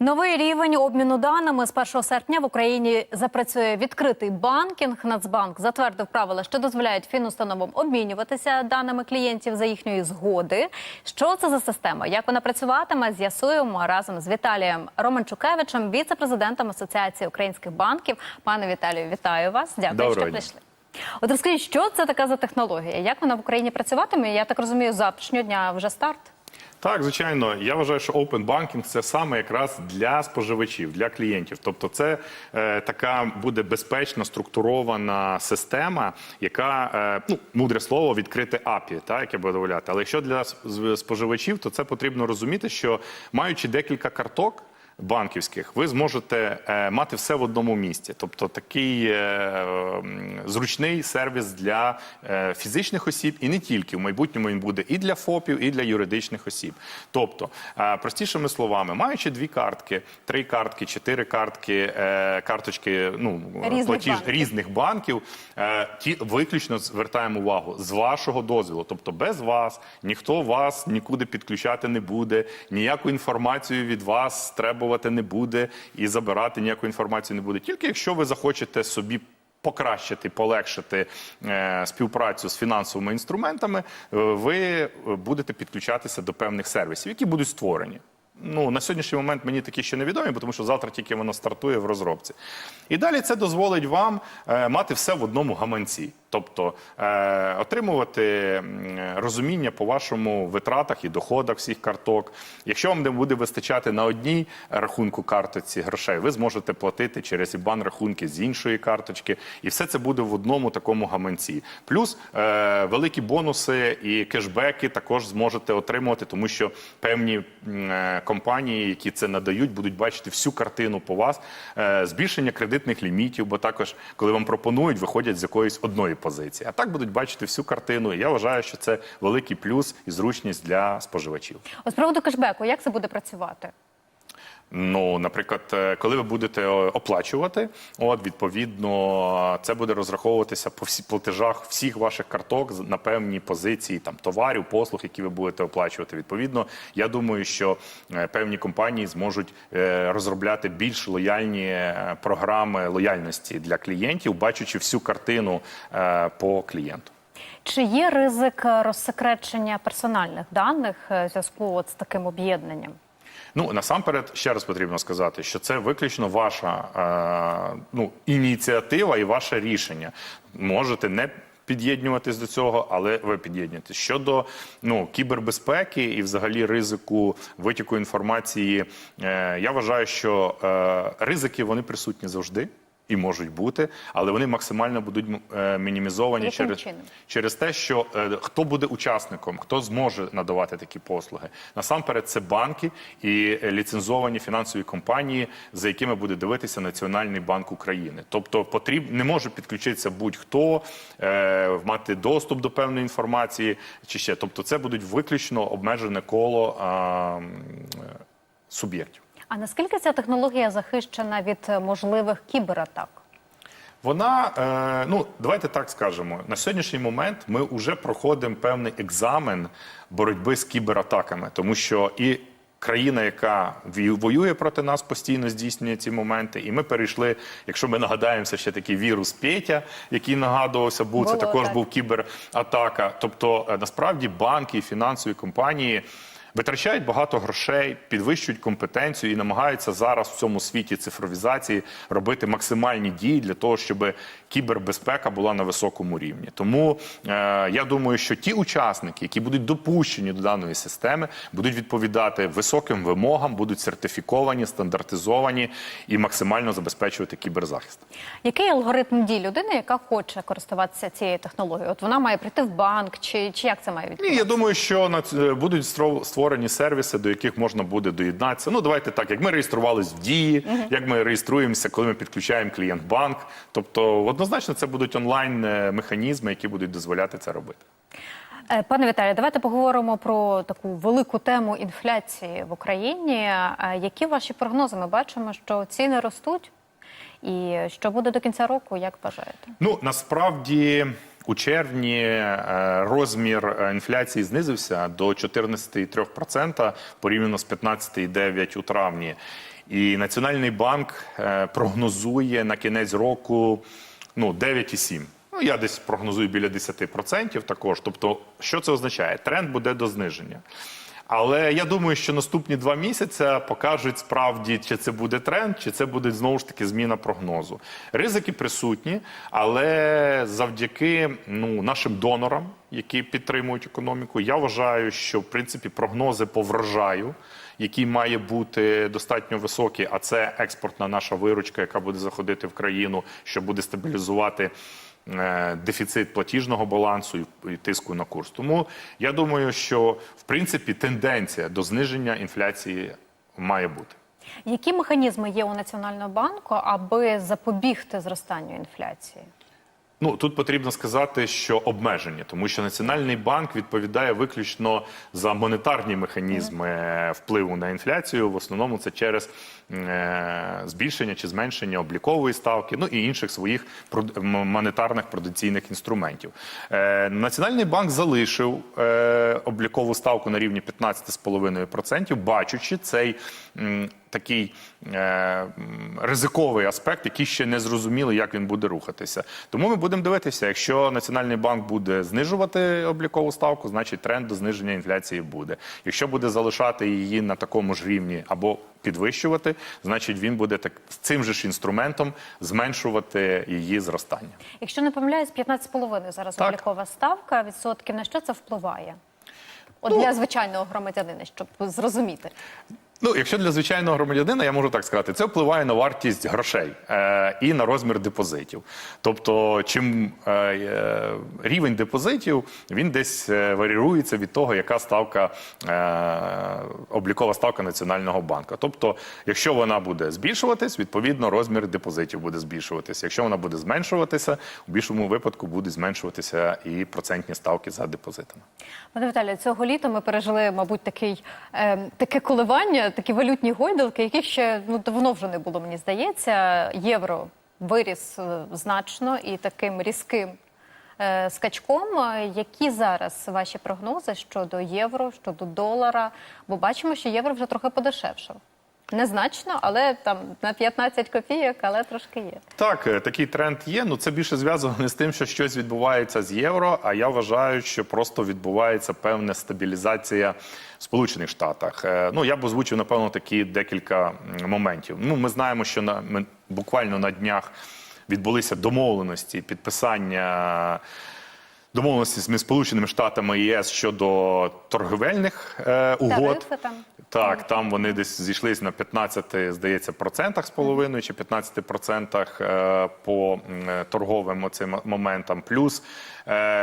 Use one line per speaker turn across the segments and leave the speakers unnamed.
Новий рівень обміну даними з 1 серпня в Україні запрацює відкритий банкінг. Нацбанк затвердив правила, що дозволяють фінустановам обмінюватися даними клієнтів за їхньої згоди. Що це за система? Як вона працюватиме? З'ясуємо разом з Віталієм Романчукевичем, віце-президентом Асоціації українських банків. Пане Віталію, вітаю вас. Дякую,
Доброго
що
дня.
прийшли. От розкажіть, що це така за технологія? Як вона в Україні працюватиме? Я так розумію, з завтрашнього дня вже старт.
Так, звичайно, я вважаю, що Open Banking – це саме якраз для споживачів, для клієнтів. Тобто, це е, така буде безпечна структурована система, яка е, ну мудре слово відкрити апі, так, яке буде дозволяти. Але якщо для споживачів, то це потрібно розуміти, що маючи декілька карток. Банківських ви зможете е, мати все в одному місці, тобто такий е, зручний сервіс для е, фізичних осіб, і не тільки в майбутньому він буде і для ФОПів, і для юридичних осіб. Тобто, простішими словами, маючи дві картки, три картки, чотири картки, карточки, ну
Різних
платіж
банків.
різних банків, ті виключно звертаємо увагу з вашого дозволу. Тобто без вас ніхто вас нікуди підключати не буде, ніяку інформацію від вас требувати не буде і забирати ніяку інформацію не буде. Тільки якщо ви захочете собі. Покращити, полегшити е, співпрацю з фінансовими інструментами, е, ви будете підключатися до певних сервісів, які будуть створені. Ну на сьогоднішній момент мені такі ще невідомі, тому що завтра тільки воно стартує в розробці. І далі це дозволить вам е, мати все в одному гаманці, тобто е, отримувати розуміння по вашому витратах і доходах всіх карток. Якщо вам не буде вистачати на одній рахунку картоці грошей, ви зможете платити через ібан рахунки з іншої карточки, і все це буде в одному такому гаманці. Плюс е, великі бонуси і кешбеки також зможете отримувати, тому що певні е, компанії, які це надають, будуть бачити всю картину по вас, збільшення кредитних лімітів, бо також, коли вам пропонують, виходять з якоїсь одної позиції. А так будуть бачити всю картину. І я вважаю, що це великий плюс і зручність для споживачів.
О, з приводу кешбеку, як це буде працювати?
Ну, наприклад, е, коли ви будете е, оплачувати, от відповідно це буде розраховуватися по всі платежах всіх ваших карток на певні позиції там товарів, послуг, які ви будете оплачувати. Відповідно, я думаю, що е, певні компанії зможуть розробляти більш лояльні програми лояльності для клієнтів, бачачи всю картину по клієнту.
Чи є ризик розсекречення персональних даних в зв'язку з таким об'єднанням?
Ну насамперед ще раз потрібно сказати, що це виключно ваша е, ну, ініціатива і ваше рішення. Можете не під'єднуватись до цього, але ви під'єднуєтесь. Щодо ну, кібербезпеки і взагалі ризику витіку інформації, е, я вважаю, що е, ризики вони присутні завжди. І можуть бути, але вони максимально будуть е, мінімізовані
Яким
через,
чином?
через те, що е, хто буде учасником, хто зможе надавати такі послуги. Насамперед, це банки і ліцензовані фінансові компанії, за якими буде дивитися Національний банк України. Тобто, потріб не може підключитися будь-хто, е, мати доступ до певної інформації чи ще. Тобто, це будуть виключно обмежене коло е, суб'єктів.
А наскільки ця технологія захищена від е, можливих кібератак?
Вона, е, ну давайте так скажемо. На сьогоднішній момент ми вже проходимо певний екзамен боротьби з кібератаками, тому що і країна, яка воює проти нас, постійно здійснює ці моменти. І ми перейшли, якщо ми нагадаємося, ще такий вірус Петя, який нагадувався, був це також
так.
був кібератака. Тобто, е, насправді банки і фінансові компанії. Витрачають багато грошей, підвищують компетенцію і намагаються зараз в цьому світі цифровізації робити максимальні дії для того, щоб кібербезпека була на високому рівні. Тому е, я думаю, що ті учасники, які будуть допущені до даної системи, будуть відповідати високим вимогам, будуть сертифіковані, стандартизовані і максимально забезпечувати кіберзахист.
Який алгоритм дій людини, яка хоче користуватися цією технологією? От вона має прийти в банк, чи, чи як це має
Ні, я думаю, що на е, будуть стро- створені сервіси, до яких можна буде доєднатися. Ну, давайте так, як ми реєструвались в дії, як ми реєструємося, коли ми підключаємо клієнт-банк. Тобто, однозначно, це будуть онлайн е, механізми, які будуть дозволяти це робити.
Е, Пане Віталію, давайте поговоримо про таку велику тему інфляції в Україні. Е, Які ваші прогнози? Ми бачимо, що ціни ростуть. І що буде до кінця року, як вважаєте?
Ну насправді У червні е, розмір е, інфляції знизився до 14,3% порівняно з 15,9% у травні. І Національний банк е, прогнозує на кінець року ну, 9,7%. Ну, я десь прогнозую біля 10% також. Тобто, що це означає? Тренд буде до зниження. Але я думаю, що наступні два місяці покажуть справді, чи це буде тренд, чи це буде знову ж таки зміна прогнозу. Ризики присутні, але завдяки ну, нашим донорам, які підтримують економіку, я вважаю, що в принципі прогнози по врожаю, який має бути достатньо високий, а це експортна наша виручка, яка буде заходити в країну, що буде стабілізувати дефіцит платіжного балансу і- тиску на курс. Тому я думаю, що в принципі тенденція до зниження інфляції має бути.
Які механізми є у Національного банку, аби запобігти зростанню інфляції?
Ну тут потрібно сказати, що обмеження, тому що Національний банк відповідає виключно за монетарні механізми е, впливу на інфляцію. В основному це через е, збільшення чи зменшення облікової ставки, ну і інших своїх монетарних продаційних інструментів. Е, Національний банк залишив е, облікову ставку на рівні 15,5%, бачучи цей такий е, ризиковий аспект, який ще не зрозуміло, як він буде рухатися. Тому ми будемо дивитися, якщо Національний банк буде знижувати облікову ставку, значить тренд до зниження інфляції буде. Якщо буде залишати її на такому ж рівні або підвищувати, значить він буде так цим же ж інструментом зменшувати її зростання.
Якщо не помиляюсь, 15,5 зараз
Так.
облікова ставка відсотків. На що це впливає? От
Ну,
для звичайного громадянина, щоб зрозуміти.
Ну, якщо для звичайного громадянина, я можу так сказати, це впливає на вартість грошей е, і на розмір депозитів. Тобто, чим е, рівень депозитів він десь е, варіюється від того, яка ставка е, облікова ставка Національного банку. Тобто, якщо вона буде збільшуватись, відповідно розмір депозитів буде збільшуватися. Якщо вона буде зменшуватися, у більшому випадку будуть зменшуватися і процентні ставки за депозитами.
Пане Віталію, цього літа ми пережили, мабуть, такий, е, таке коливання, такі валютні гойдалки, яких ще ну, давно вже не було, мені здається. Євро виріс е, значно і таким різким е, скачком. Які зараз ваші прогнози щодо євро, щодо долара? Бо бачимо, що євро вже трохи подешевшав. Незначно, але там на 15 копійок, але трошки є.
Так, е, такий тренд є. Ну це більше зв'язано з тим, що щось відбувається з євро. А я вважаю, що просто відбувається певна стабілізація в Сполучених Штатах. Е, Ну я б озвучив напевно такі декілька моментів. Ну, ми знаємо, що на буквально на днях відбулися домовленості підписання. Домовленості з Сполученими Штатами ЄС щодо торговельних е, угод.
Тарифи там.
Так, там вони десь зійшлись на 15, здається, процентах з половиною чи 15 процентах е, по е, торговим оцим моментам. Плюс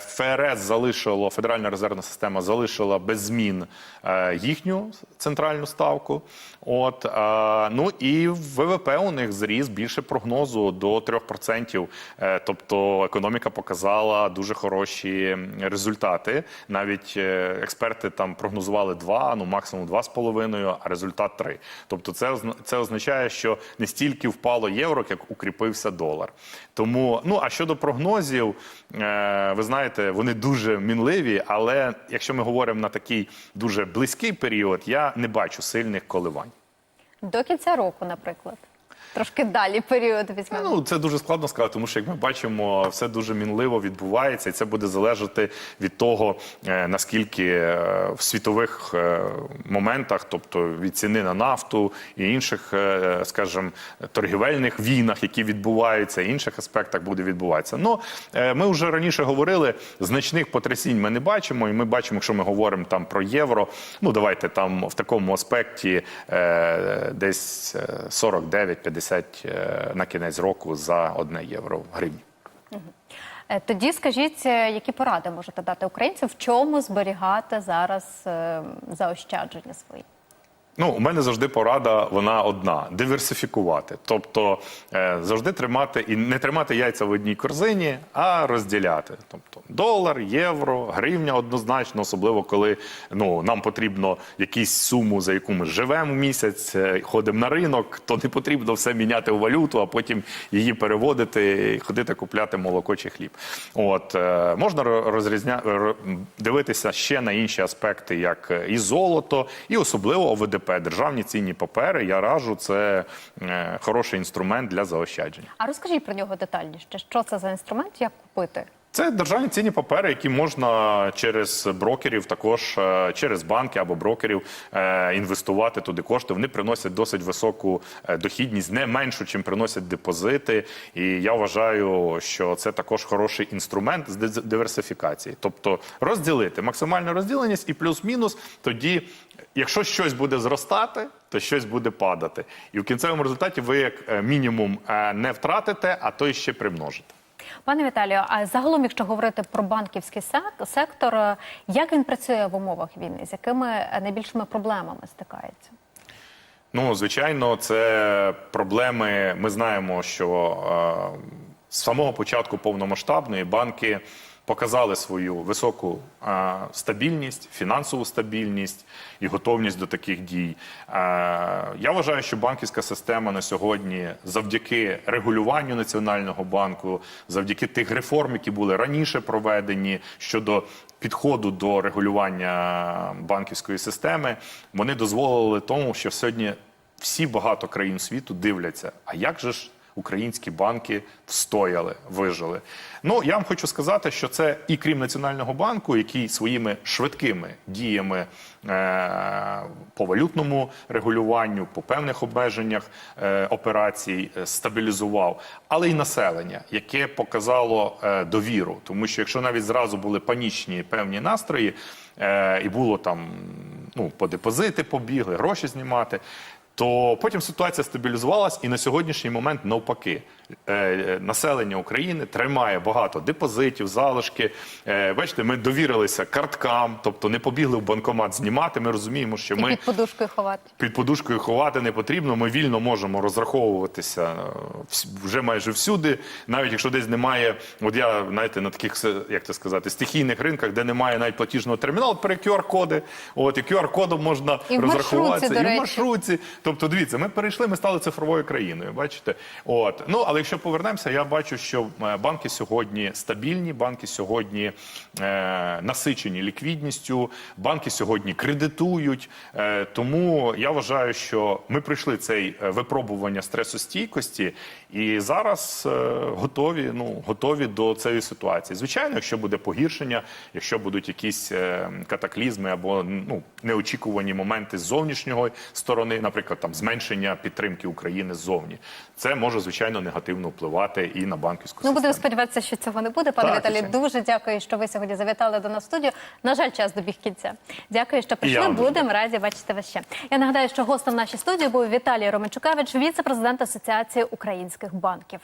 ФРС залишило, Федеральна резервна система залишила без змін е, їхню центральну ставку. От, е, ну і ВВП у них зріс більше прогнозу до 3%. Е, тобто економіка показала дуже хороші результати. Навіть е, експерти там прогнозували 2, ну максимум 2,5, а результат 3. Тобто це, це означає, що не стільки впало євро, як укріпився долар. Тому, ну а щодо прогнозів, е, ви знаєте, вони дуже мінливі, але якщо ми говоримо на такий дуже близький період, я не бачу сильних коливань.
До кінця року, наприклад. Трошки далі період візьмемо.
Ну, це дуже складно сказати, тому що як ми бачимо, все дуже мінливо відбувається, і це буде залежати від того, е, наскільки е, в світових е, моментах, тобто від ціни на нафту і інших, скажімо, торгівельних війнах, які відбуваються, інших аспектах буде відбуватися. Ну ми вже раніше говорили, значних потрясінь ми не бачимо, і ми бачимо, якщо ми говоримо там про євро. Ну давайте там в такому аспекті десь е, 49-50 е, на кінець року за одне євро в гривні.
Е, Тоді скажіть, е, які поради можете дати українцям, в чому зберігати зараз заощадження свої?
Ну, у мене завжди порада, вона одна: диверсифікувати. Тобто е, завжди тримати і не тримати яйця в одній корзині, а розділяти. Тобто долар, євро, гривня однозначно, особливо коли ну, нам потрібно якусь суму, за яку ми живемо місяць, е, ходимо на ринок, то не потрібно все міняти в валюту, а потім її переводити і ходити купляти молоко чи хліб. От е, можна ро- розрізня... дивитися ще на інші аспекти, як і золото, і особливо ОВДП, державні цінні папери. Я раджу, це е, хороший інструмент для заощадження.
А розкажіть про нього детальніше. Що це за інструмент? Як купити?
Це державні цінні папери, які можна через брокерів, також е, через банки або брокерів е, інвестувати туди кошти. Вони приносять досить високу е, дохідність, не меншу, чим приносять депозити. І я вважаю, що це також хороший інструмент з диверсифікації, тобто розділити максимальну розділеність і плюс-мінус. Тоді, якщо щось буде зростати, то щось буде падати. І в кінцевому результаті ви як мінімум не втратите, а то і ще примножите.
Пане Віталію, а загалом, якщо говорити про банківський сектор, е, як він працює в умовах війни? З якими найбільшими проблемами стикається?
Ну, звичайно, це проблеми. Ми знаємо, що е, з самого початку повномасштабної банки показали свою високу стабільність, фінансову стабільність і готовність до таких дій. Я вважаю, що банківська система на сьогодні, завдяки регулюванню Національного банку, завдяки тих реформ, які були раніше проведені щодо підходу до регулювання банківської системи, вони дозволили тому, що сьогодні всі багато країн світу дивляться, а як же ж українські банки встояли, вижили. Ну я вам хочу сказати, що це і крім Національного банку, який своїми швидкими діями е- по валютному регулюванню, по певних обмеженнях е- операцій е, стабілізував, але й населення, яке показало е- довіру. Тому що якщо навіть зразу були панічні певні настрої, е- і було там ну, по депозити побігли, гроші знімати. То потім ситуація стабілізувалась, і на сьогоднішній момент навпаки населення України тримає багато депозитів, залишки. Е, бачите, ми довірилися карткам, тобто не побігли в банкомат знімати. Ми розуміємо, що
І
ми
під подушкою ховати?
під подушкою ховати не потрібно. Ми вільно можемо розраховуватися е, вже майже всюди, навіть якщо десь немає. От я знаєте, на таких як це сказати, стихійних ринках, де немає навіть платіжного терміналу, пере QR-коди. От і QR-кодом можна
І
розрахуватися і в маршрутці. Тобто, дивіться, ми перейшли, ми стали цифровою країною. Бачите, от ну але якщо повернемося, я бачу, що е, банки сьогодні стабільні, банки сьогодні е, насичені ліквідністю, банки сьогодні кредитують. Е, тому я вважаю, що ми пройшли цей е, випробування стресостійкості, і зараз е, готові, ну готові до цієї ситуації. Звичайно, якщо буде погіршення, якщо будуть якісь е, катаклізми або ну неочікувані моменти з зовнішньої сторони, наприклад, там зменшення підтримки України ззовні, це може звичайно негативно впливати і на банківську
Ну, будемо сподіватися, що цього не буде. Пане Віталій, дуже дякую, що ви сьогодні завітали до нас в студію. На жаль, час добіг кінця. Дякую, що прийшли. Будемо раді бачити вас ще. Я нагадаю, що гостем нашій студії був Віталій Романчукевич, віце-президент Асоціації українських банків.